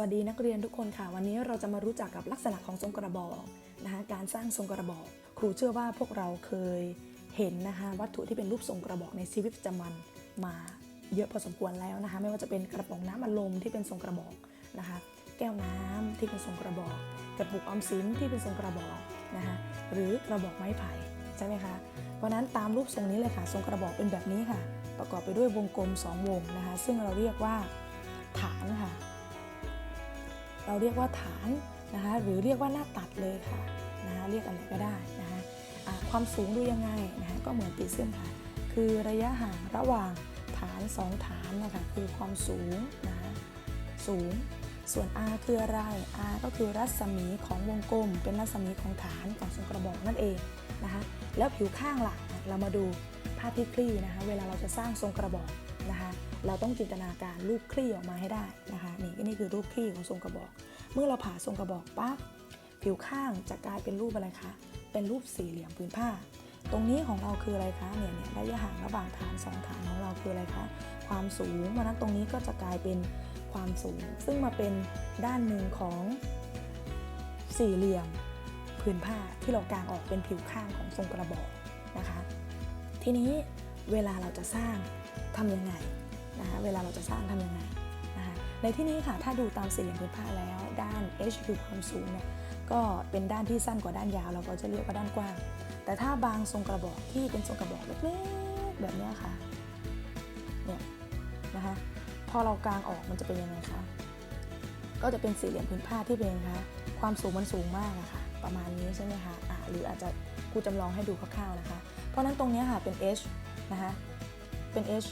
สวัสดีนักเรียนทุกคนค่ะ วันนี้เราจะมารู้จักกับลักษณะของทรงกระบอกนะคะการสร้างทรงกระบอก ครูเชื่อว่าพวกเราเคยเห็นนะคะวัตถุที่เป็นรูปทรงกระบอกในชีวิตประจำวันมาเยอะพอสมควรแล้วนะคะไม่ว่าจะเป็นกระป๋องน้ำอัดลมที่เป็นทรงกระบอกนะคะแก้วน้ำที่เป็นทรงกระบอก กระปุกออมสินที่เป็นทรงกระบอกนะคะหรือกระบอกไม้ไผ่ใช่ไหมคะเพราะนั้นตามรูปทรงนี้เลยค่ะทรงกระบอกเป็นแบบนี้ค่ะ ประกอบไปด้วยวงกลมสองวงนะคะซึ่งเราเรียกว่าฐานค่ะ เราเรียกว่าฐานนะคะหรือเรียกว่าหน้าตัดเลยค่ะนะคะเรียกอะไรก็ได้นะคะอ่าความสูงดูยังไงนะคะก็เหมือนตีเส้นค่ะคือระยะห่างระหว่างฐาน 2 ฐานนะคะคือความสูงนะคะสูง ส่วน r คืออะไร r ก็คือรัศมีของวงกลม เป็นรัศมีของฐานของทรงกระบอกนั่นเองนะคะแล้วผิวข้างล่ะเรามาดูภาพที่คลี่นะคะเวลาเราจะสร้างทรงกระบอกนะคะ เราต้องจินตนาการรูปคลี่ออกมาให้ได้นะคะนี่นี่คือรูปคลี่ของทรงกระบอก เมื่อเราผ่าทรงกระบอกปั๊บผิวข้างจะกลายเป็นรูปอะไรคะเป็นรูปสี่เหลี่ยมผืนผ้า ตรงนี้ของเราคืออะไรคะเนี่ยเนี่ยระยะห่างระหว่างฐานสองฐานของเราคืออะไรคะความสูงเพราะนั้นตรงนี้ก็จะกลายเป็นความสูง ซึ่งมาเป็นด้านหนึ่งของสี่เหลี่ยมผืนผ้าที่เรากางออกเป็นผิวข้างของทรงกระบอกนะคะ ทีนี้เวลาเราจะสร้างทำยังไง นะคะเวลาเราจะสร้างทำยังไงนะคะในที่นี้ค่ะถ้าดูตามสี่เหลี่ยมผืนผ้าแล้วด้าน h คือความสูงเนี่ยก็เป็นด้านที่สั้นกว่าด้านยาวเราก็จะเรียกว่าด้านกว้าง แต่ถ้าบางทรงกระบอกที่เป็นทรงกระบอกเล็กๆแบบนี้ค่ะเนี่ยนะคะพอเรากางออกมันจะเป็นยังไงคะก็จะเป็นสี่เหลี่ยมผืนผ้าที่เป็นคะความสูงมันสูงมากอะค่ะประมาณนี้ใช่ไหมคะอะหรืออาจจะครูจำลองให้ดูคร่าวๆนะคะ เพราะนั้นตรงนี้ค่ะเป็น h นะคะเป็น h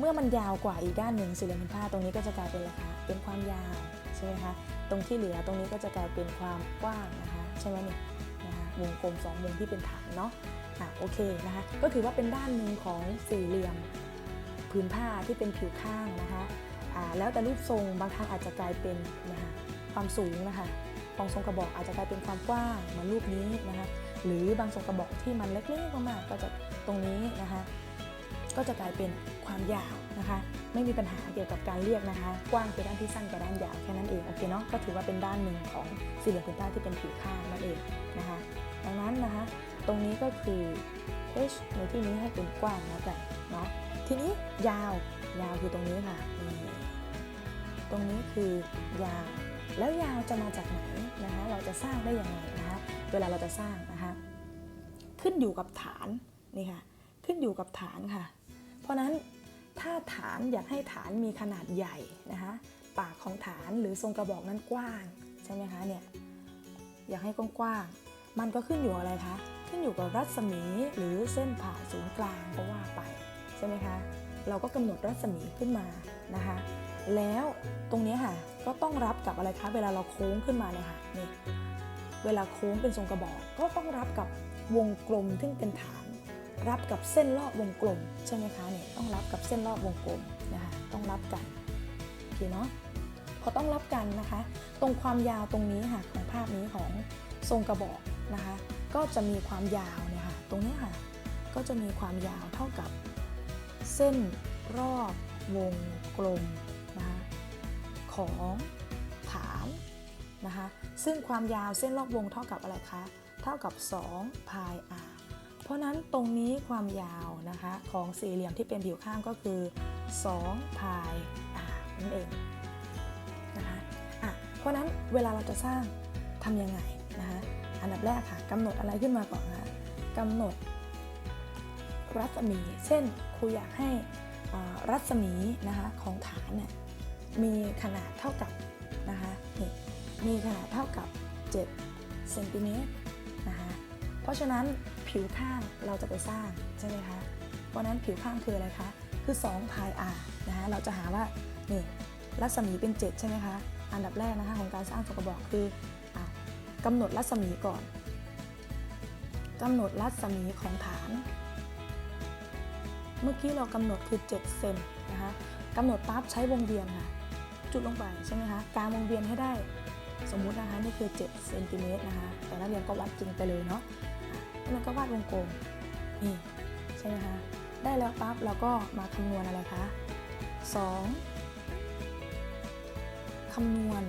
เมื่อมันยาวกว่าอีกด้านหนึ่งสี่เหลี่ยมผืนผ้าตรงนี้ก็จะกลายเป็นอะไรคะเป็นความยาวใช่ไหมคะตรงที่เหลือตรงนี้ก็จะกลายเป็นความกว้างนะคะใช่ไหมเนี่ยนะคะวงกลมสองวงที่เป็นฐานเนาะอะโอเคนะคะก็ถือว่าเป็นด้านหนึ่งของสี่เหลี่ยมผืนผ้าที่เป็นผิวข้างนะคะอ่าแล้วแต่รูปทรงบางครั้งอาจจะกลายเป็นนะคะความสูงนะคะของทรงกระบอกอาจจะกลายเป็นความกว้างเหมือนรูปนี้นะคะหรือบางทรงกระบอกที่มันเล็กๆมากๆก็จะตรงนี้นะคะ ก็จะกลายเป็นความยาวนะคะ ไม่มีปัญหาเกี่ยวกับการเรียกนะคะ กว้างคือด้านที่สั้นกับด้านยาวแค่นั้นเองโอเคเนาะก็ถือว่าเป็นด้านหนึ่งของสี่เหลี่ยมผืนผ้าที่เป็นผิวข้างนั่นเองนะคะ ดังนั้นนะคะ ตรงนี้ก็คือ h ในที่นี้ให้เป็นกว้างแล้วกันเนาะทีนี้ยาวยาวคือตรงนี้ค่ะตรงนี้คือยาว แล้วยาวจะมาจากไหนนะคะ เราจะสร้างได้อยังไงนะคะ เวลาเราจะสร้างนะคะ ขึ้นอยู่กับฐานนี่ค่ะ ขึ้นอยู่กับฐานค่ะ ราะนั้นถ้าฐานอยากให้ฐานมีขนาดใหญ่นะคะปากของฐานหรือทรงกระบอกนั้นกว้างใช่ไหมคะเนี่ยอยากให้กว้างๆมันก็ขึ้นอยู่อะไรคะขึ้นอยู่กับรัศมีหรือเส้นผ่าศูนย์กลางก็ว่าไปใช่ไหมคะเราก็กำหนดรัศมีขึ้นมานะคะแล้วตรงนี้ค่ะก็ต้องรับกับอะไรคะเวลาเราโค้งขึ้นมาเนี่ยค่ะนี่เวลาโค้งเป็นทรงกระบอก ก็ต้องรับกับวงกลมที่เป็นฐาน รับกับเส้นรอบวงกลมใช่ไหมคะเนี่ยต้องรับกับเส้นรอบวงกลมนะคะต้องรับกันโอเคเนาะพอต้องรับกันนะคะ ตรงความยาวตรงนี้ค่ะของภาพนี้ของทรงกระบอกนะคะ ก็จะมีความยาวเนี่ยค่ะตรงนี้ค่ะก็จะมีความยาวเท่ากับเส้นรอบวงกลมนะคะของฐานนะคะซึ่งความยาวเส้นรอบวงเท่ากับอะไรคะเท่ากับ2 pi r ราะนั้นตรงนี้ความยาวนะคะของสี่เหลี่ยมที่เป็นผิวข้างก็คือ2 pi r นั่นเองนะคะอะเพราะนั้นเวลาเราจะสร้างทำยังไงนะคะอันดับแรกค่ะกำหนดอะไรขึ้นมาก่อนคะกำหนดรัศมี เช่นครูอยากให้รัศมีนะคะของฐานเนี่ยมีขนาดเท่ากับนะคะนี่มีขนาดเท่ากับ7เซนติเมตรนะคะเพราะฉะนั้น ผิวข้างเราจะไปสร้างใช่ไหมคะ เพราะนั้นผิวข้างคืออะไรคะ คือ2 pi r นะคะเราจะหาว่านี่รัศมีเป็น 7 ใช่ไหมคะ อันดับแรกนะคะของการสร้างทรงกระบอกคืออกำหนดรัศมีก่อนกำหนดรัศมีของฐาน เมื่อกี้เรากำหนดคือ 7 เซนนะคะกำหนดปั๊บใช้วงเวียนค่ะ จุดลงไปใช่ไหมคะการวงเวียนให้ได้ สมมุตินะคะนี่คือ 7 เซนติเมตรนะคะ แต่นักเรียนก็วัดจริงไปเลยเนาะ มันก็วาดวงกลมนี่ใช่ไหมคะได้แล้วปั๊บเราก็มาคำนวณอะไรคะ 2 คำนวณ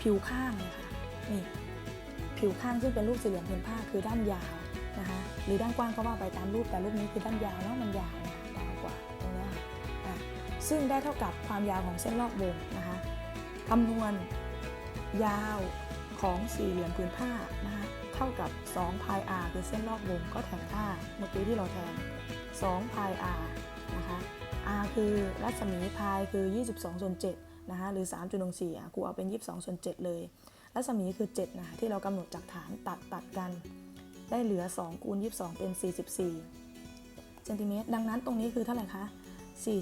ผิวข้างนี่ยค่ะนี่ผิวข้างซึ่งเป็นรูปสี่เหลี่ยมผืนผ้าคือด้านยาวนะคะหรือด้านกว้างก็ว่าไปตามรูปแต่รูปนี้คือด้านยาวเนาะมันยาวนะยาวกว่าตรงนี้ค่ะซึ่งได้เท่ากับความยาวของเส้นรอบวงนะคะคำนวณยาวของสี่เหลี่ยมผืนผ้านะคะ เท่ากับ2 pi r คือเส้นรอบวงก็แทนค่าเมื่อกี้ที่เราแทน2 pi r นะคะ r คือรัศมีพคือ 22ส่วน7นะคะหรือ 3.14อะกูเอาเป็น 22ส่วน7เลย รัศมีคือ7นะคะที่เรากำหนดจากฐานตัดตัดกัน ได้เหลือ2คูณ22 เป็น 44เซนติเมตรดังนั้นตรงนี้คือเท่าไหร่คะ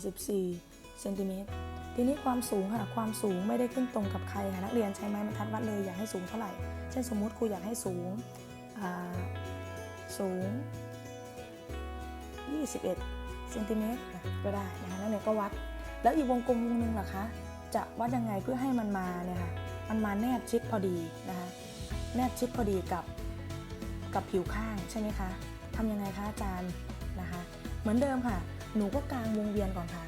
44 เซนติเมตรทีนี้ความสูงค่ะความสูงไม่ได้ขึ้นตรงกับใครค่ะนักเรียนใช้ไม้บรรทัดวัดเลยอยากให้สูงเท่าไหร่ เช่นสมมุติครูอยากให้สูงอ่าสูง 21เซนติเมตรนะก็ได้นะคะนั่นเนี่ยก็วัด แล้วอีกวงกลมวงนึงล่ะคะจะวัดยังไงเพื่อให้มันมาเนี่ยค่ะมันมาแนบชิดพอดีนะคะแนบชิดพอดีกับกับผิวข้างใช่ไหมคะทำยังไงคะอาจารย์นะคะ เหมือนเดิมค่ะ หนูก็กางวงเวียนก่อนค่ะ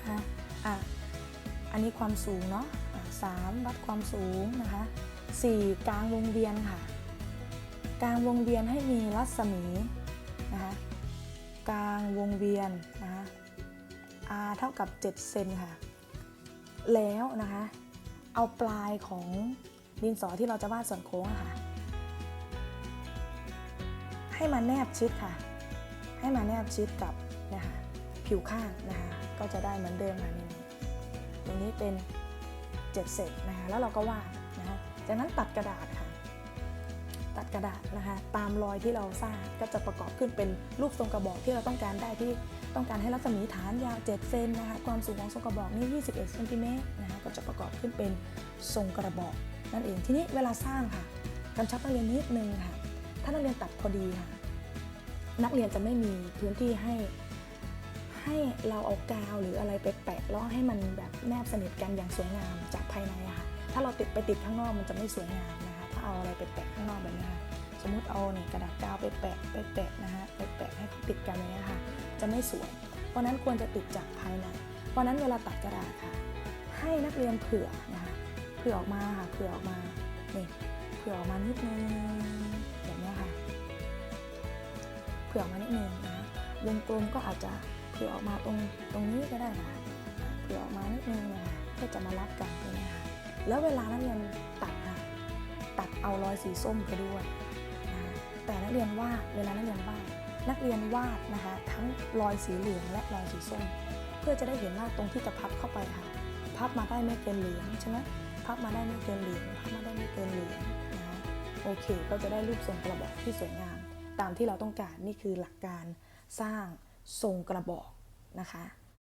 นะคะอะอันนี้ความสูงเนาะะสามวัดความสูงนะคะสี่กางวงเวียนค่ะ กลางวงเวียนให้มีรัศมีนะคะกลางวงเวียนนะคะ r เท่ากับ7เซนค่ะ แล้วนะคะ เอาปลายของดินสอที่เราจะวาดส่วนโค้งอะค่ะ ให้มาแนบชิดค่ะ ให้มาแนบชิดกับนะคะผิวข้างนะคะ ก็จะได้เหมือนเดิมค่ะนี่ตรงนี้เป็น 7เซนนะคะแล้วเราก็วาดนะคะจากนั้นตัดกระดาษค่ะ ตัดกระดาษนะคะตามรอยที่เราสร้างก็จะประกอบขึ้นเป็นรูปทรงกระบอกที่เราต้องการได้ที่ต้องการให้รัศมีฐานยาว 7 เซนนะคะความสูงของทรงกระบอกนี่ 21เซนติเมตรนะคะก็จะประกอบขึ้นเป็นทรงกระบอกนั่นเองทีนี้เวลาสร้างค่ะกำชับนักเรียนนิดนึงค่ะ ถ้านักเรียนตัดพอดีค่ะ นักเรียนจะไม่มีพื้นที่ให้ ให้เราเอากาวหรืออะไรไปแปะแล้วให้มันแบบแนบสนิทกันอย่างสวยงามจากภายในอะค่ะ ถ้าเราติดไปติดข้างนอกมันจะไม่สวยงามนะคะ ถ้าเอาอะไรไปแปะข้างนอกแบบนี้ค่ะ สมมติเอาเนี่ยกระดาษกาวไปแปะไปแปะนะคะไปแปะให้ติดกันอย่างนี้ยค่ะ จะไม่สวย เพราะนั้นควรจะติดจากภายใน เพราะนั้นเวลาตัดกระดาษค่ะ ให้นักเรียนเผื่อนะคะเผื่อออกมาค่ะเผื่อออกมานี่เผื่อออกมานิดนึงแบบนี้ค่ะ เผื่อออกมานิดนึงนะคะวงกลมก็อาจจะ ผื่อออกมาตรงตรงนี้ก็ได้ค่ะเผื่อออกมานิดนึงนะคะเพื่อจะมารับกันตรงนี้ค่ะแล้วเวลานักเรียนตัดค่ะตัดเอารอยสีส้มไปด้วยนะแต่นักเรียนวาดเวลานักเรียนวาดนักเรียนวาดนะคะทั้งรอยสีเหลืองและรอยสีส้ม เพื่อจะได้เห็นว่าตรงที่จะพับเข้าไปค่ะ พับมาได้ไม่เกินเหลืองใช่ไหมพับมาได้ไม่เกินเหลืองพับมาได้ไม่เกินเหลืองนะโอเค ก็จะได้รูปทรงกระบอกที่สวยงาม ตามที่เราต้องการนี่คือหลักการสร้าง ทรงกระบอกนะคะ